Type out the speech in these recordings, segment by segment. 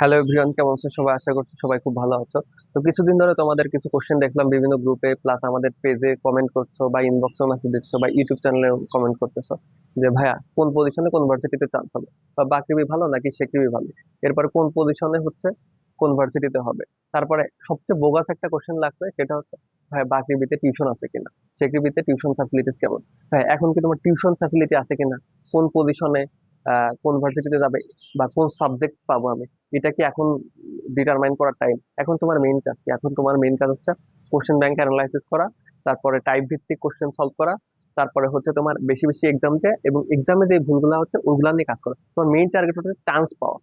Hello everyone কেমন আছো? সবাই আশা করছি সবাই খুব ভালো আছো। তো কিছুদিন ধরে তোমাদের কিছু কোশ্চেন দেখলাম বিভিন্ন গ্রুপে প্লাস আমাদের পেজে কমেন্ট করছ বা ইনবক্সে মেসেজ দিচ্ছ বা ইউটিউব চ্যানেলে কমেন্ট করতেছো যে, ভাইয়া, কোন পজিশনে কোন ভার্সিটিতে চান্স হবে? বা বাকিবি ভালো নাকি সেকিবি ভালো? এরপরে কোন পজিশনে হচ্ছে, কোন ভার্সিটিতে হবে? তারপরে সবচেয়ে বোগাস একটা কোশ্চেন লাগবে সেটা হচ্ছে ভাই বাকিবিতে টিউশন আছে কিনা? সেকিবিতে টিউশন ফ্যাসিলিটিস কেমন? ভাই এখন কি তোমার টিউশন ফ্যাসিলিটি আছে কিনা? কোন পজিশনে কোন ভার্সিটিতে যাবে বা কোন সাবজেক্ট পাবো আমি? এটা কি এখন ডিটারমাইন করার টাইম এখন তোমার মেইন কাজ কি? এখন তোমার মেইন কাজ হচ্ছে কোশ্চেন ব্যাংক অ্যানালাইসিস করা, তারপরে টাইপ ভিত্তিক কোশ্চেন সলভ করা, তারপরে হচ্ছে তোমার বেশি বেশি এক্সাম দেওয়া এবং এক্সামে যে ভুলগুলো হচ্ছে ওইগুলা নিয়ে কাজ করা। তোমার মেইন টার্গেট হচ্ছে চান্স পাওয়া।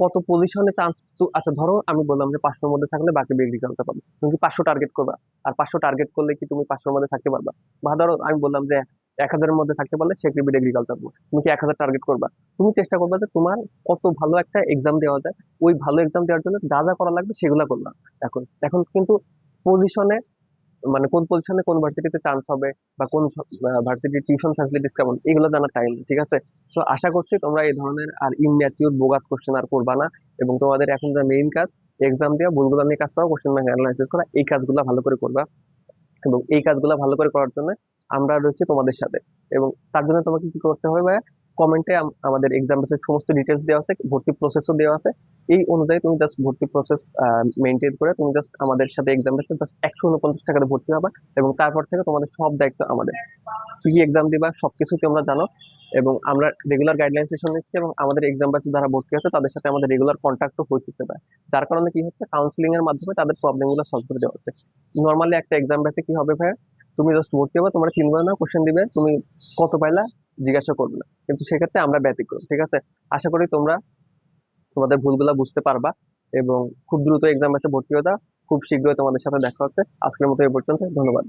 কত পজিশনে চান্স আচ্ছা ধরো আমি বললাম যে পাঁচশোর মধ্যে থাকলে বাকি এগ্রিকালচার পাবে। তুমি কি পাঁচশো টার্গেট করবা? আর পাঁচশো টার্গেট করলে কি তুমি পাঁচশোর মধ্যে থাকতে পারবা? বা ধরো আমি বললাম যে এক হাজারের মধ্যে থাকতে পারলে সেক্রিবিট এগ্রিকালচার তুমি কি এক হাজার টার্গেট করবা? তুমি চেষ্টা করবা যে তোমার কত ভালো একটা এক্সাম দেওয়া যায়। ওই ভালো এক্সাম দেওয়ার জন্য যা যা করা লাগবে সেগুলো করবা। এখন এখন কিন্তু পজিশনে মানে কোন পজিশনে কোন ভার্সিটিতে চান্স হবে বা কোন ভার্সিটি টিউশন ফ্যাসিলিটিস কেমন, এগুলো জানার টাইম ঠিক আছে? সো আশা করছি তোমরা এই ধরনের আর ইনম্যাচিউর বোগাস কোশ্চেন আর করবা না এবং তোমাদের এখন যা মেইন কাজ এক্সাম দেওয়া ভুলগুলো নিয়ে কাজ করা কোশ্চেন ব্যাংক অ্যানালাইসিস করা, এই কাজগুলো ভালো করে করবা। এবং এই কাজগুলো ভালো করে করার জন্য আমরা রয়েছি তোমাদের সাথে। এবং তার জন্য তোমাকে কি করতে হবে ভাইয়া? কমেন্টে আমাদের এক্সাম বেসের সমস্ত ডিটেলস দেওয়া আছে, ভর্তি প্রসেসও দেওয়া আছে, এই অনুযায়ী তুমি জাস্ট ভর্তি প্রসেস মেনটেন করে তুমি জাস্ট আমাদের সাথে এক্সাম বেসে জাস্ট একশো উনপঞ্চাশ টাকাতে ভর্তি হবে এবং তারপর থেকে তোমাদের সব দায়িত্ব আমাদের। কি কি এক্সাম দিবা, সবকিছু তোমরা জানো এবং আমরা রেগুলার গাইডলাইন সেশন নিচ্ছি এবং আমাদের এক্সাম ব্যাচে যারা ভর্তি আছে, তাদের সাথে আমাদের রেগুলার কন্ট্যাক্টও হইতেছে ভাই যার কারণে কি হচ্ছে কাউন্সিলিং এর মাধ্যমে তাদের প্রবলেমগুলো সলভ করে দেওয়া হচ্ছে। নর্মালি একটা এক্সাম ব্যাচে কি হবে ভাই তুমি জাস্ট ভর্তি হবে তোমরা তিনবার না কোশ্চেন দিবে, তুমি কত পাইলা জিজ্ঞাসা করবে না। কিন্তু সেক্ষেত্রে আমরা ব্যতিক্রম, ঠিক আছে? আশা করি তোমরা তোমাদের ভুলগুলা বুঝতে পারবা এবং খুব দ্রুত এক্সাম আছে, ভর্তি হতে খুব শীঘ্রই তোমাদের সাথে দেখা হচ্ছে। আজকের মতো এই পর্যন্ত ধন্যবাদ।